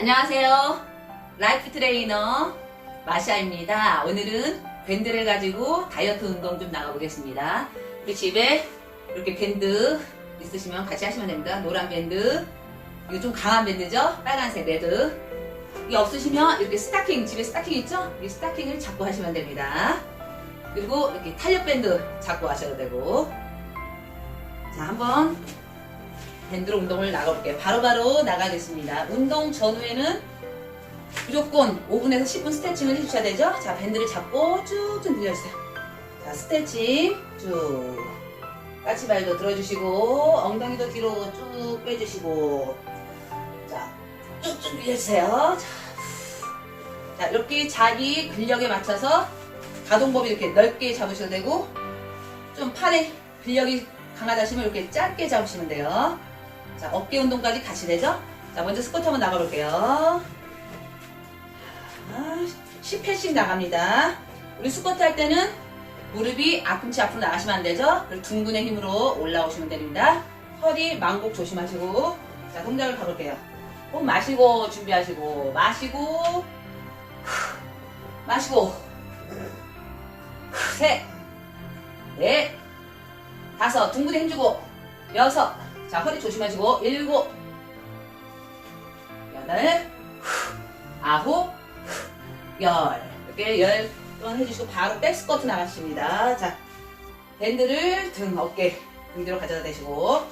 안녕하세요. 라이프 트레이너 마샤입니다. 오늘은 밴드를 가지고 다이어트 운동 좀 나가보겠습니다. 우리 집에 이렇게 밴드 있으시면 같이 하시면 됩니다. 노란 밴드, 이거 좀 강한 밴드죠? 빨간색 레드. 이 없으시면 이렇게 스타킹, 집에 스타킹 있죠? 이 스타킹을 잡고 하시면 됩니다. 그리고 이렇게 탄력 밴드 잡고 하셔도 되고. 자, 한번 밴드로 운동을 나가볼게요. 바로 바로 나가겠습니다. 운동 전후에는 무조건 5분에서 10분 스트레칭을 해주셔야 되죠? 자, 밴드를 잡고 쭉쭉 늘려주세요. 자, 스트레칭 쭉. 까치발도 들어주시고, 엉덩이도 뒤로 쭉 빼주시고, 자, 쭉쭉 늘려주세요. 자, 자, 이렇게 자기 근력에 맞춰서 가동범위 이렇게 넓게 잡으셔도 되고, 좀 팔에 근력이 강하다시면 이렇게 짧게 잡으시면 돼요. 자, 어깨 운동까지 같이 되죠? 자, 먼저 스쿼트 한번 나가볼게요. 아, 10회씩 나갑니다. 우리 스쿼트 할 때는 무릎이 앞꿈치 앞으로 나가시면 안 되죠? 그리고 둥근의 힘으로 올라오시면 됩니다. 허리, 망곡 조심하시고. 자, 동작을 가볼게요. 호흡 마시고, 준비하시고, 마시고, 후, 마시고, 후, 셋, 넷, 다섯, 둥근에 힘주고, 여섯, 자, 허리 조심하시고, 일곱, 여덟, 후, 아홉, 후, 열. 이렇게 열번 해주시고, 바로 백스쿼트 나가십니다. 자, 밴드를 등, 어깨, 등 뒤로 가져다 대시고,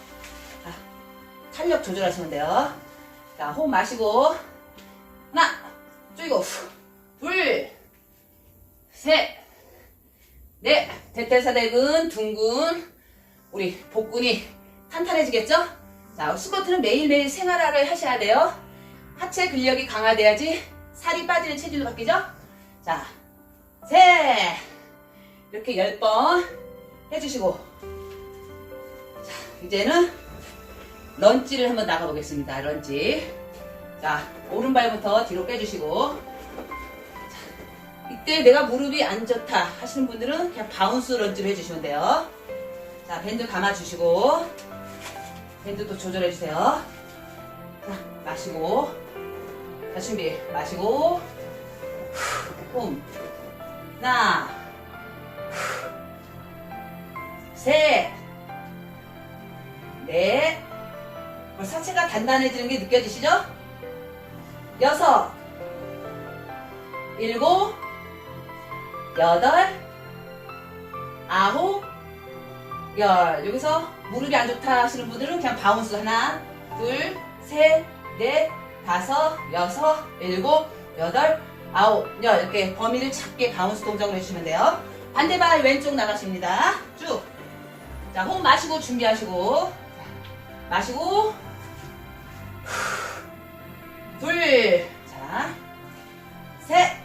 자, 탄력 조절하시면 돼요. 자, 호흡 마시고, 하나, 줄이고, 후, 둘, 셋, 넷, 대퇴사대근, 둥근, 우리 복근이 탄탄해지겠죠? 자, 스쿼트는 매일매일 생활화를 하셔야 돼요. 하체 근력이 강화돼야지 살이 빠지는 체질로 바뀌죠? 자, 셋! 이렇게 10번 해주시고. 자, 이제는 런지를 한번 나가보겠습니다. 런지. 자, 오른발부터 뒤로 빼주시고. 자, 이때 내가 무릎이 안 좋다 하시는 분들은 그냥 바운스 런지를 해주시면 돼요. 자, 밴드 감아주시고, 밴드도 조절해주세요. 자, 마시고, 자, 준비. 마시고, 후, 홈. 하나, 후, 셋, 넷, 어, 사체가 단단해지는 게 느껴지시죠? 여섯, 일곱, 여덟, 아홉, 열. 여기서 무릎이 안 좋다 하시는 분들은 그냥 바운스 하나, 둘, 셋, 넷, 다섯, 여섯, 일곱, 여덟, 아홉, 열. 이렇게 범위를 작게 바운스 동작을 해주시면 돼요. 반대발 왼쪽 나가십니다. 쭉. 자, 호흡 마시고 준비하시고. 자, 마시고. 후. 둘. 자. 셋.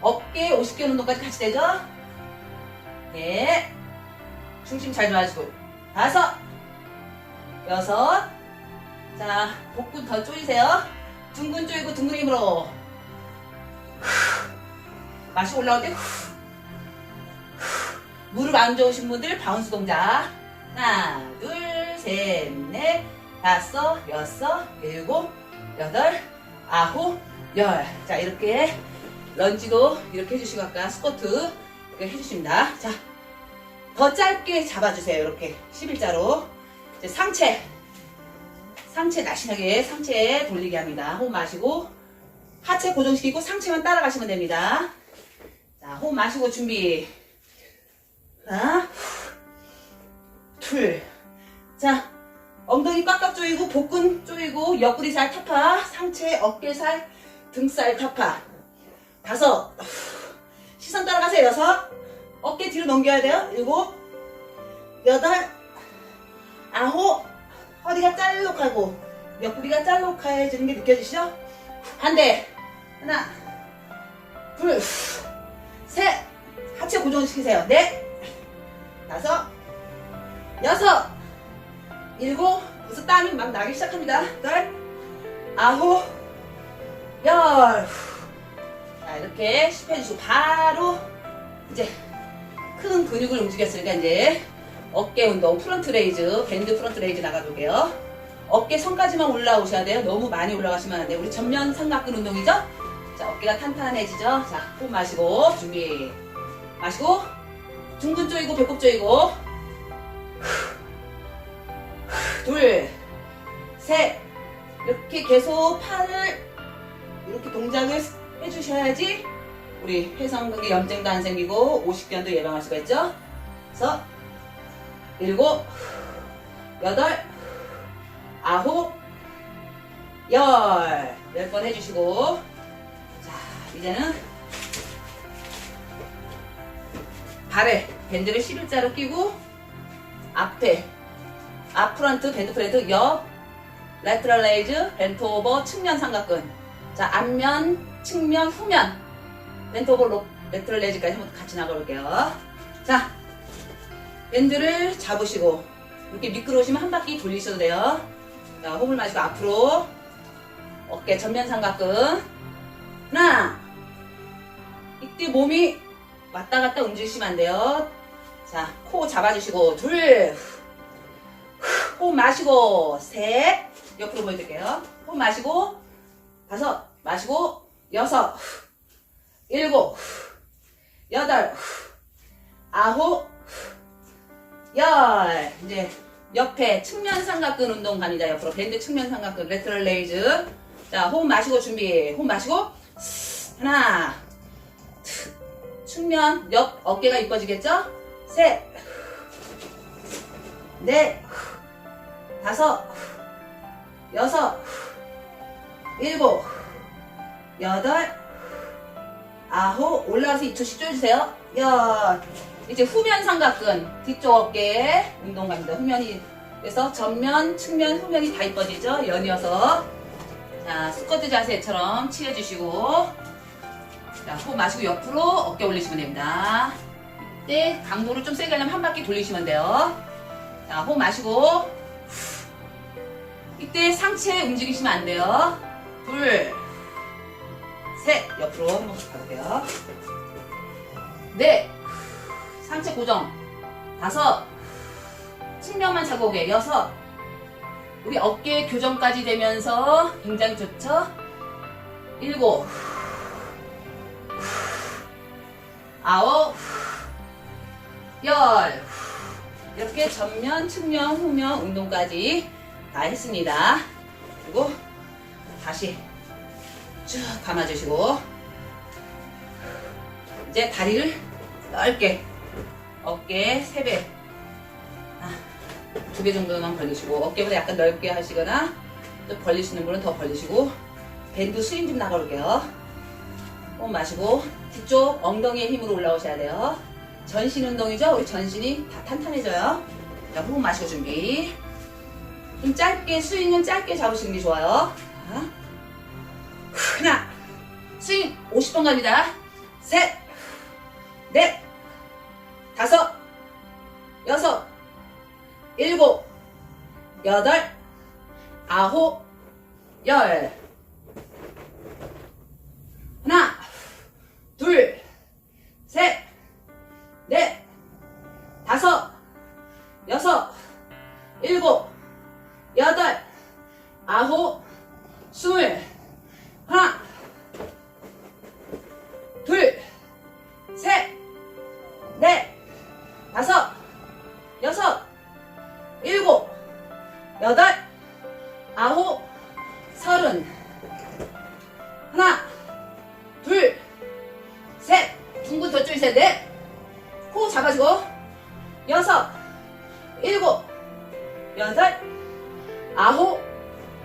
어깨 50개 운동까지 같이 되죠? 넷. 중심 잘 좋아지고 다섯 여섯 자 복근 더 조이세요 둥근 조이고 둥근 힘으로 후. 맛이 올라올 때 후. 후. 무릎 안 좋으신 분들 바운스 동작 하나 둘 셋 넷 다섯 여섯 일곱 여덟 아홉 열 자 이렇게 런지도 이렇게 해주시고 아까 스쿼트 이렇게 해주십니다 자 더 짧게 잡아주세요. 이렇게 11자로. 이제 상체. 상체 날씬하게 상체 돌리게 합니다. 호흡 마시고 하체 고정시키고 상체만 따라가시면 됩니다. 자, 호흡 마시고 준비. 하나, 둘. 자, 엉덩이 꽉꽉 조이고 복근 조이고 옆구리 살 타파, 상체 어깨살, 등살 타파. 다섯. 시선 따라가세요. 여섯. 어깨 뒤로 넘겨야 돼요. 일곱, 여덟, 아홉, 허리가 짤록하고 옆구리가 짤록해지는 게 느껴지시죠? 반대. 하나, 둘, 셋. 하체 고정시키세요. 넷, 다섯, 여섯, 일곱. 벌써 땀이 막 나기 시작합니다. 여덟, 아홉, 열. 자, 이렇게 10회 해주시고 바로 이제 큰 근육을 움직였으니까 이제 어깨 운동 프론트 레이즈 밴드 프론트 레이즈 나가볼게요 어깨 선까지만 올라오셔야 돼요. 너무 많이 올라가시면 안 돼요. 우리 전면 삼각근 운동이죠? 자, 어깨가 탄탄해지죠? 자, 호흡 마시고, 준비. 마시고, 둥근 조이고, 배꼽 조이고. 둘, 셋. 이렇게 계속 팔을 이렇게 동작을 해주셔야지 우리 회성근개 염증도 안 생기고 오십견도 예방할 수가 있죠? 그래서 일곱, 여덟, 아홉, 열. 열 번 해주시고. 자, 이제는 발에 밴드를 11자로 끼고 앞에 앞프런트 밴드 프레드 옆 레트럴 레이즈 벤트 오버 측면 삼각근 자 앞면 측면 후면 벤트 오버 로, 레트럴 레이즈까지 한번 같이 나가볼게요. 자 밴드를 잡으시고 이렇게 미끄러우시면 한 바퀴 돌리셔도 돼요. 자 호흡을 마시고 앞으로 어깨 전면 삼각근. 하나 이때 몸이 왔다 갔다 움직이시면 안 돼요. 자 코 잡아주시고 둘 호흡 마시고 셋. 옆으로 보여드릴게요. 호흡 마시고 다섯. 마시고 여섯 일곱 여덟 아홉 열. 이제 옆에 측면 삼각근 운동 갑니다. 옆으로 밴드 측면 삼각근 레트럴 레이즈. 자 호흡 마시고 준비. 호흡 마시고. 하나 측면 옆 어깨가 이뻐지겠죠? 셋. 넷, 다섯, 여섯, 일곱, 여덟, 아홉, 올라가서 2초씩 쪼주세요. 열. 이제 후면 삼각근, 뒤쪽 어깨 운동 갑니다. 후면이, 그래서 전면, 측면, 후면이 다 이뻐지죠? 연이어서. 자, 스쿼트 자세처럼 치해주시고. 자, 호흡 마시고 옆으로 어깨 올리시면 됩니다. 이때 강도를 좀 세게 하려면 한 바퀴 돌리시면 돼요. 자, 호흡 마시고. 이때 상체 움직이시면 안 돼요. 둘, 셋, 옆으로 한번 가볼게요. 넷, 상체 고정. 다섯, 측면만 잡고 오게. 여섯, 우리 어깨 교정까지 되면서 굉장히 좋죠? 일곱, 아홉, 열. 이렇게 전면, 측면, 후면 운동까지 다 했습니다. 그리고 다시 쭉 감아주시고 이제 다리를 넓게 어깨 3배 아, 두배 정도만 벌리시고 어깨보다 약간 넓게 하시거나 또 벌리시는 분은 더 벌리시고 밴드 스윙 좀 나가볼게요. 호흡 마시고 뒤쪽 엉덩이에 힘으로 올라오셔야 돼요. 전신 운동이죠? 우리 전신이 다 탄탄해져요. 자, 호흡 마시고 준비. 좀 짧게, 스윙은 짧게 잡으시는 게 좋아요. 자, 하나, 스윙 50번 갑니다. 셋, 넷, 다섯, 여섯, 일곱, 여덟, 아홉, 열. 하나, 둘, 셋, 넷,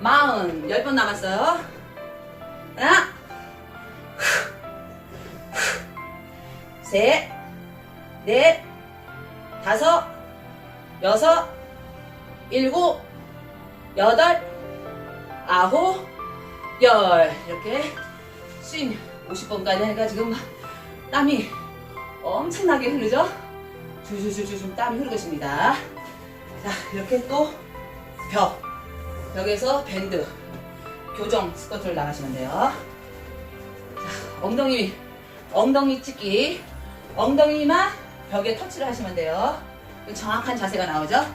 마흔. 열 번 남았어요. 하나, 셋, 넷, 다섯, 여섯, 일곱, 여덟, 아홉, 열. 이렇게 스윙 50번까지 해가 지금 땀이 엄청나게 흐르죠? 줄줄줄줄 땀이 흐르고 있습니다. 자, 이렇게 또 벽. 벽에서 밴드. 교정 스쿼트를 나가시면 돼요. 자, 엉덩이, 엉덩이 찍기. 엉덩이만 벽에 터치를 하시면 돼요. 정확한 자세가 나오죠?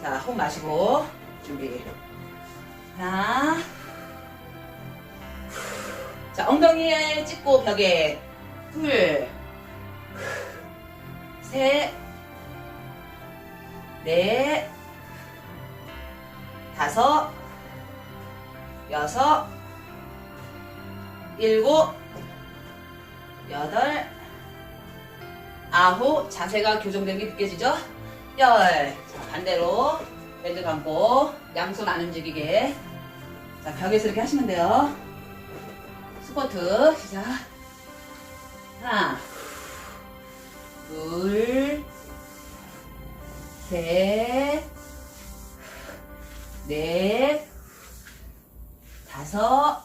자, 호흡 마시고, 준비. 하나. 자, 엉덩이에 찍고 벽에. 둘. 셋. 넷. 다섯. 여섯. 일곱. 여덟. 아홉. 자세가 교정된 게 느껴지죠? 열. 자, 반대로. 밴드 감고 양손 안 움직이게 자 벽에서 이렇게 하시면 돼요 스쿼트 시작 하나 둘 셋 넷 다섯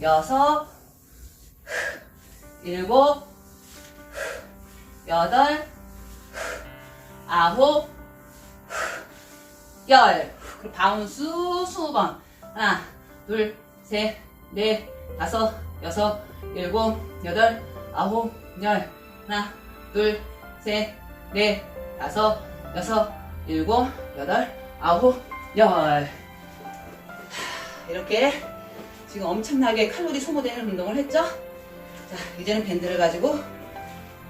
여섯 일곱 여덟 아홉 열. 그리고 바운스 20번. 하나, 둘, 셋, 넷, 다섯, 여섯, 일곱, 여덟, 아홉, 열. 하나, 둘, 셋, 넷, 다섯, 여섯, 일곱, 여덟, 아홉, 열. 이렇게 지금 엄청나게 칼로리 소모되는 운동을 했죠? 자, 이제는 밴드를 가지고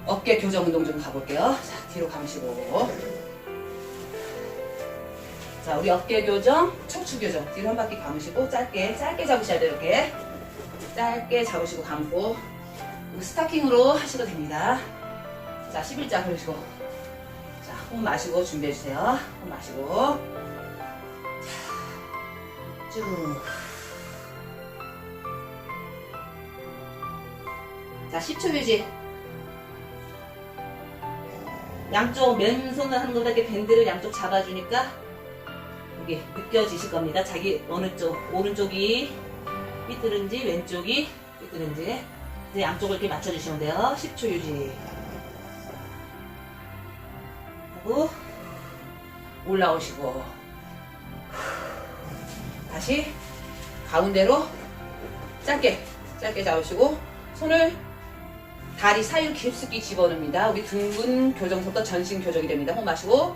어깨 교정 운동 좀 가볼게요. 자, 뒤로 감으시고. 자, 우리 어깨 교정, 척추 교정. 뒤로 한 바퀴 감으시고, 짧게, 짧게 잡으셔야 돼요, 이렇게. 짧게 잡으시고, 감고. 스타킹으로 하셔도 됩니다. 자, 11자 그러시고. 자, 호흡 마시고 준비해주세요. 호흡 마시고. 자, 쭉. 자, 10초 유지. 양쪽 맨손을 것보다 이렇게 밴드를 양쪽 잡아주니까 이게 느껴지실 겁니다. 자기 어느 쪽, 오른쪽이 삐뚤은지 왼쪽이 삐뚤은지 이제 양쪽을 이렇게 맞춰주시면 돼요. 10초 유지. 하고 올라오시고 다시 가운데로 짧게 짧게 잡으시고 손을 다리 사이로 깊숙이 집어넣습니다. 우리 등근 교정부터 전신 교정이 됩니다. 호흡 마시고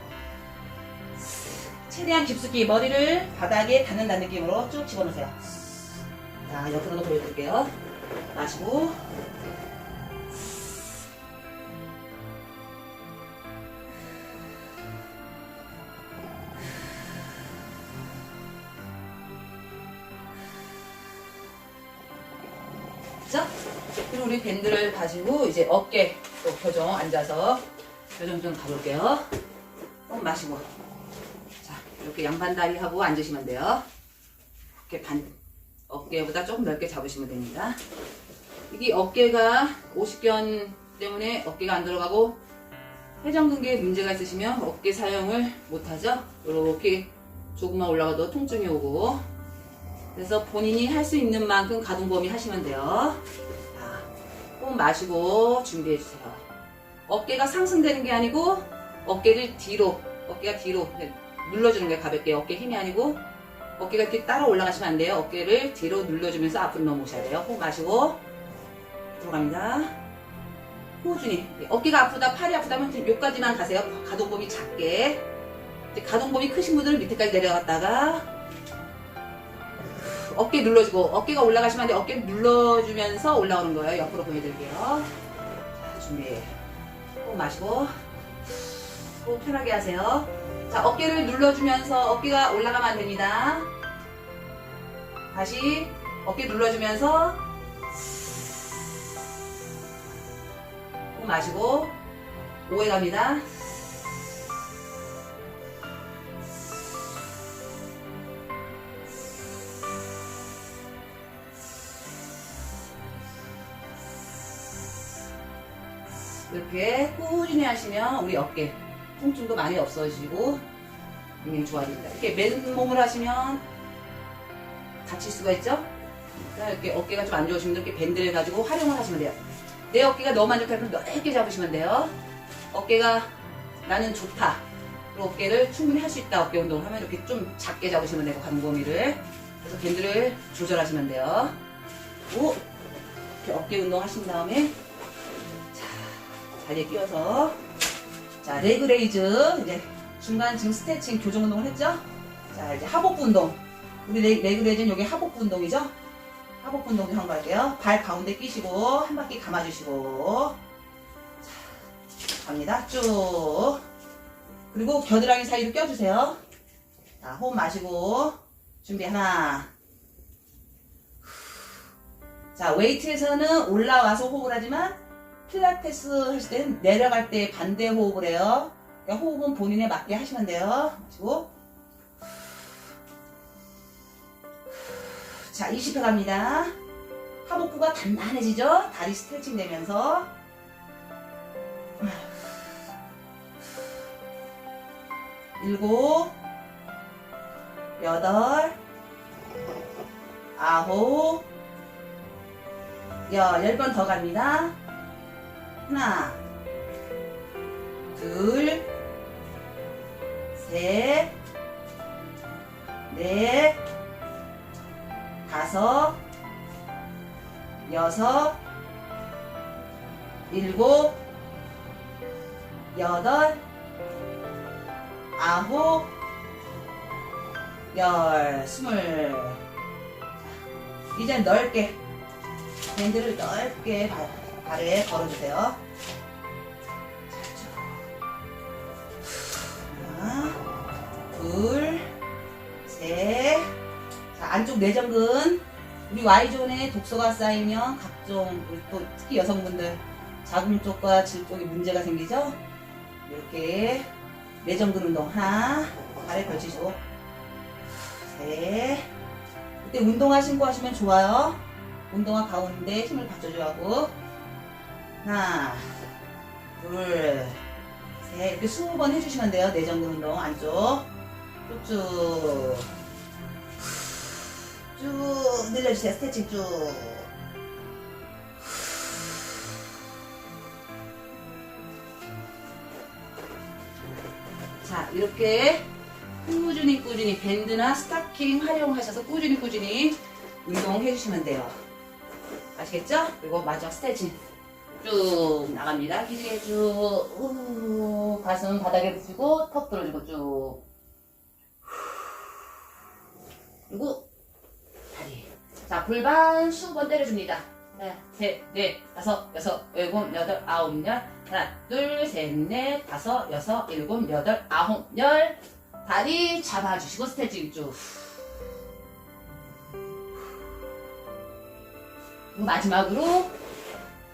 최대한 깊숙이 머리를 바닥에 닿는다는 느낌으로 쭉 집어넣으세요. 자, 옆으로도 보여드릴게요. 마시고. 자, 그리고 우리 밴드를 가지고 이제 어깨 또 교정 앉아서 교정 좀 가볼게요. 꼭 마시고. 자, 이렇게 양반 다리 하고 앉으시면 돼요. 이렇게 반, 어깨보다 조금 넓게 잡으시면 됩니다. 이게 어깨가 오십견 때문에 어깨가 안 들어가고 회전근개에 문제가 있으시면 어깨 사용을 못하죠. 이렇게 조금만 올라가도 통증이 오고 그래서 본인이 할 수 있는 만큼 가동 범위 하시면 돼요. 자, 호흡 마시고 준비해 주세요. 어깨가 상승되는 게 아니고 어깨를 뒤로, 어깨가 뒤로 눌러주는 게 가볍게 어깨 힘이 아니고 어깨가 이렇게 따라 올라가시면 안 돼요. 어깨를 뒤로 눌러주면서 앞으로 넘어오셔야 돼요. 호흡 마시고 들어갑니다. 호준이 어깨가 아프다, 팔이 아프다면 여기까지만 가세요. 가동 범위 작게. 이제 가동 범위 크신 분들은 밑에까지 내려갔다가 어깨 눌러주고 어깨가 올라가시면 안 돼. 어깨 눌러주면서 올라오는 거예요. 옆으로 보여드릴게요. 자, 준비. 호흡 마시고 호흡 편하게 하세요. 자, 어깨를 눌러주면서 어깨가 올라가면 안 됩니다. 다시 어깨 눌러주면서 호흡 마시고 오해 갑니다. 이렇게 꾸준히 하시면 우리 어깨 통증도 많이 없어지고 굉장히 좋아집니다. 이렇게 맨몸을 하시면 다칠 수가 있죠? 그러니까 이렇게 어깨가 좀안 분들 이렇게 밴드를 가지고 활용을 하시면 돼요. 내 어깨가 너무 안 좋다 그러면 넓게 잡으시면 돼요. 어깨가 나는 좋다. 그리고 어깨를 충분히 할 수 있다. 어깨 운동을 하면 이렇게 좀 작게 잡으시면 되고 강범위를 그래서 밴드를 조절하시면 돼요. 오, 이렇게 어깨 운동 하신 다음에 자리에 끼워서 자 레그 레이즈 이제 중간 지금 스트레칭 교정 운동을 했죠? 자, 이제 하복부 운동. 우리 레, 레그레진 여기 하복부 운동이죠? 하복부 운동 좀 한번 할게요. 발 가운데 끼시고, 한 바퀴 감아주시고. 자, 갑니다. 쭉. 그리고 겨드랑이 사이로 껴주세요. 자, 호흡 마시고. 준비 하나. 자, 웨이트에서는 올라와서 호흡을 하지만, 필라테스 하실 때는 내려갈 때 반대 호흡을 해요. 그러니까 호흡은 본인에 맞게 하시면 돼요. 마시고. 자, 20회 갑니다. 하복부가 단단해지죠? 다리 스트레칭 되면서. 일곱, 여덟, 아홉, 열, 열번더 갑니다. 하나, 둘, 셋, 넷, 다섯, 여섯, 일곱, 여덟, 아홉, 열, 스물. 이제 넓게, 밴드를 넓게 발, 발에 걸어주세요. 하나, 둘, 셋. 자, 안쪽 내전근. 우리 Y존에 독소가 쌓이면 각종, 우리 또 특히 여성분들 자궁 쪽과 질 쪽에 문제가 생기죠? 이렇게 내전근 운동 하나, 발에 걸치시고, 셋. 이때 운동화 신고 하시면 좋아요. 운동화 가운데 힘을 받쳐줘야 하고, 하나, 둘, 셋. 이렇게 20번 해주시면 돼요. 내전근 운동 안쪽. 쭉쭉. 쭉 늘려주세요. 스트레칭 쭉. 자, 이렇게 꾸준히 꾸준히 밴드나 스타킹 활용하셔서 꾸준히 꾸준히 운동해 주시면 돼요. 아시겠죠? 그리고 마지막 스트레칭 쭉 나갑니다. 기지개 쭉 우, 가슴 바닥에 붙이고 턱 들어주고 쭉. 그리고 다리. 자 골반 20번 때려줍니다. 하나, 셋, 넷, 다섯, 여섯, 일곱, 여덟, 아홉, 열. 하나, 둘, 셋, 넷, 다섯, 여섯, 일곱, 여덟, 아홉, 열. 다리 잡아주시고 스트레칭 쭉. 마지막으로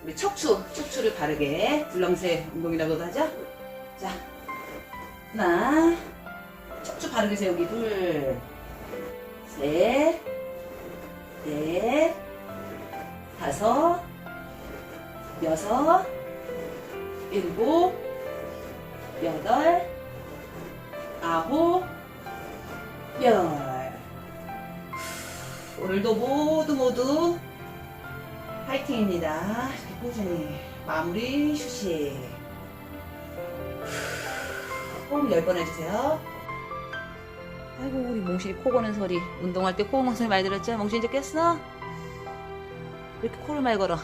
우리 척추, 척추를 바르게 굴렁쇠 운동이라고도 하죠. 자, 하나, 척추 바르게 세우기 둘, 셋, 넷, 다섯, 여섯, 일곱, 여덟, 아홉, 열. 오늘도 모두 모두 파이팅입니다. 꾸준히 마무리 휴식. 호흡 10번 해주세요. 아이고 우리 몽실이 코 고는 소리 운동할 때 코 고는 소리 많이 들었죠? 몽실 이제 깼어? 이렇게 코를 많이 걸어